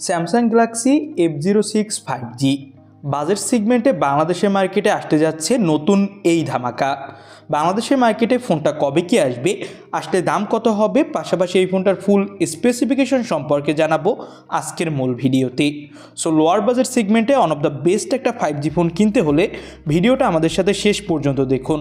Samsung Galaxy F zero six five G budget সিগমেন্টে বাংলাদেশের মার্কেটে আসতে যাচ্ছে নতুন এই ধামাকা। বাংলাদেশের মার্কেটে ফোনটা কবে কি আসবে, আসলে দাম কত হবে, পাশাপাশি এই ফোনটার ফুল স্পেসিফিকেশন সম্পর্কে জানাব আজকের মূল ভিডিওতে। সো লোয়ার বাজেট সিগমেন্টে অন অফ দ্য বেস্ট একটা ফাইভ জি ফোন কিনতে হলে ভিডিওটা আমাদের সাথে শেষ পর্যন্ত দেখুন।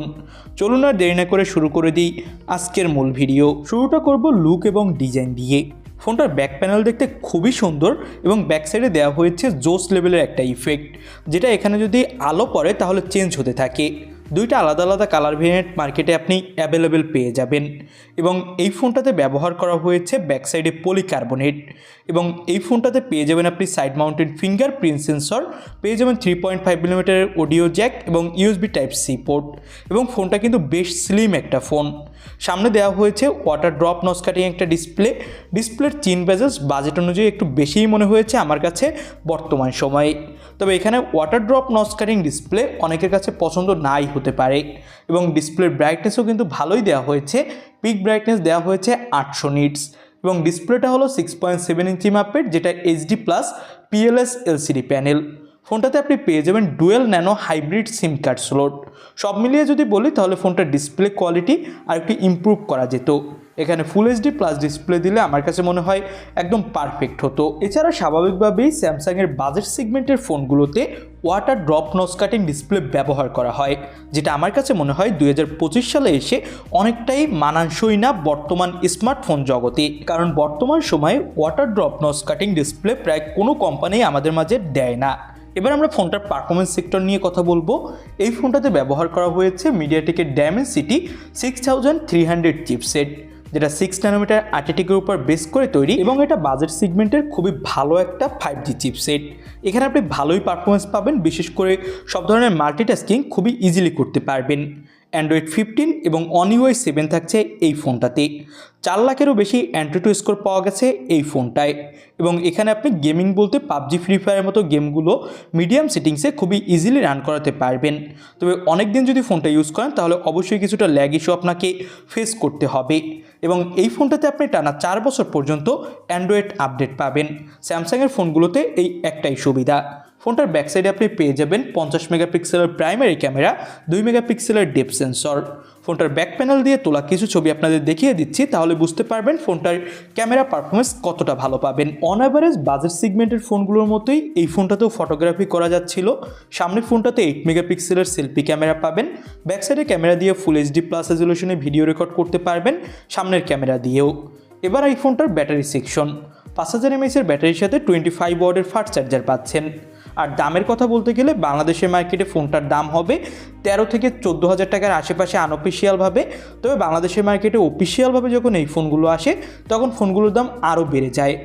চলুন আর দেরি না করে শুরু করে দিই আজকের মূল ভিডিও। শুরুটা করব লুক এবং ডিজাইন দিয়ে। ফোনটার ব্যাক প্যানেল দেখতে খুবই সুন্দর এবং ব্যাক সাইডে দেওয়া হয়েছে জোস লেভেলের একটা ইফেক্ট যেটা এখানে যদি আলো পড়ে তাহলে চেঞ্জ হতে থাকে। দুইটা আলাদা আলাদা কালার ভেরিয়েন্ট মার্কেটে আপনি অ্যাভেলেবেল পেয়ে যাবেন। এবং এই ফোনটাতে ব্যবহার করা হয়েছে ব্যাক সাইডে পলিকার্বনেট এবং এই ফোনটাতে পেয়ে যাবেন আপনি side mounted finger print sensor পেয়ে যাবেন থ্রি পয়েন্ট ফাইভ মিলিমিটারের অডিও জ্যাক এবং ইউএসবি টাইপ সি পোর্ট এবং ফোনটা কিন্তু বেশ স্লিম একটা ফোন। সামনে দেওয়া হয়েছে ওয়াটার ড্রপ নস কাটিং একটা ডিসপ্লে ডিসপ্লের চিন বেজেস বাজেট অনুযায়ী একটু বেশিই মনে হয়েছে আমার কাছে বর্তমান সময়ে। তবে এখানে water drop notch cutting display অনেকের কাছে পছন্দ নাই হতে পারে এবং ডিসপ্লের ব্রাইটনেসও কিন্তু ভালোই দেওয়া হয়েছে। পিক ব্রাইটনেস দেওয়া হয়েছে আটশো নিটস এবং ডিসপ্লেটা হলো সিক্স পয়েন্ট সেভেন ইঞ্চি মাপের যেটা HD plus PLS LCD panel ফোনটাতে আপনি পেয়ে যাবেন dual nano hybrid SIM card slot সব মিলিয়ে যদি বলি তাহলে ফোনটার ডিসপ্লে কোয়ালিটি আর একটু ইম্প্রুভ করা যেত। এখানে ফুল এইচডি প্লাস ডিসপ্লে দিলে আমার কাছে মনে হয় একদম পারফেক্ট হতো। এছাড়া স্বাভাবিকভাবেই স্যামসাংয়ের বাজেট সেগমেন্টের ফোনগুলোতে water drop notch cutting display ব্যবহার করা হয়, যেটা আমার কাছে মনে হয় দুই হাজার পঁচিশ সালে এসে অনেকটাই মানানসই না বর্তমান স্মার্টফোন জগতে। কারণ বর্তমান সময়ে water drop notch cutting display প্রায় কোনো কোম্পানি আমাদের মাঝে দেয় না। এবার আমরা ফোনটার পারফরমেন্স সেক্টর নিয়ে কথা বলব। এই ফোনটাতে ব্যবহার করা হয়েছে মিডিয়াটেকের Dimensity six thousand three hundred chipset যেটা সিক্স ন্যানোমিটার আর্টিটিকের উপর বেস করে তৈরি এবং এটা বাজেট সিগমেন্টের খুবই ভালো একটা ফাইভ জি চিপসেট এখানে আপনি ভালোই পারফরমেন্স পাবেন, বিশেষ করে সব ধরনের মাল্টিটাস্কিং খুবই ইজিলি করতে পারবেন। অ্যান্ড্রয়েড ফিফটিন এবং অন ইউআই সেভেন থাকছে এই ফোনটাতে। চার লাখেরও বেশি অ্যান্ড্রয়েড স্কোর পাওয়া গেছে এই ফোনটায়। এবং এখানে আপনি গেমিং বলতে পাবজি ফ্রি ফায়ারের মতো গেমগুলো মিডিয়াম সেটিংসে খুবই ইজিলি রান করাতে পারবেন। তবে অনেক দিন যদি ফোনটা ইউজ করেন, তাহলে অবশ্যই কিছুটা ল্যাগ ইস্যু আপনাকে ফেস করতে হবে। এবং এই ফোনটাতে আপনি টানা চার বছর পর্যন্ত অ্যান্ড্রয়েড আপডেট পাবেন। স্যামসাংয়ের ফোনগুলোতে এই একটাই সুবিধা। ফোনটার ব্যাক সাইডে আপনি পেয়ে যাবেন পঞ্চাশ মেগাপিক্সেলের প্রাইমারি ক্যামেরা দুই মেগাপিক্সেলের ডেপ সেন্সর ফোনটার ব্যাক প্যানেল দিয়ে তোলা কিছু ছবি আপনাদের দেখিয়ে দিচ্ছি, তাহলে বুঝতে পারবেন ফোনটার ক্যামেরা পারফরমেন্স কতটা ভালো পাবেন। অন অ্যাভারেজ বাজেট সিগমেন্টের ফোনগুলোর মতোই এই ফোনটাতেও ফটোগ্রাফি করা যাচ্ছিল। সামনের ফোনটাতে এইট মেগাপিক্সেলের সেলফি ক্যামেরা পাবেন। ব্যাক সাইডে ক্যামেরা দিয়ে ফুল এইচডি প্লাস রেজলিউশনে ভিডিও রেকর্ড করতে পারবেন, সামনের ক্যামেরা দিয়েও। এবার এই ফোনটার ব্যাটারি সেকশন পাঁচ হাজার এমএসের ব্যাটারির সাথে টোয়েন্টি ফাইভ ওয়ার্ডের ফাস্ট চার্জার পাচ্ছেন। আর দামের কথা বলতে গেলে বাংলাদেশের মার্কেটে ফোনটার দাম হবে তেরো থেকে চোদ্দ হাজার টাকার আশেপাশে আনঅফিসিয়ালভাবে তবে বাংলাদেশের মার্কেটে অফিসিয়ালভাবে যখন এই ফোনগুলো আসে, তখন ফোনগুলোর দাম আরও বেড়ে যায়।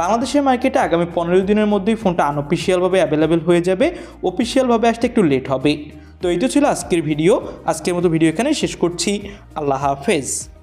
বাংলাদেশের মার্কেটে আগামী পনেরো দিনের মধ্যেই ফোনটা আনঅফিসিয়ালভাবে অ্যাভেলেবেল হয়ে যাবে অফিসিয়ালভাবে আসতে একটু লেট হবে। তো এই তো ছিল আজকের ভিডিও আজকের মতো ভিডিও এখানেই শেষ করছি। আল্লাহ হাফেজ।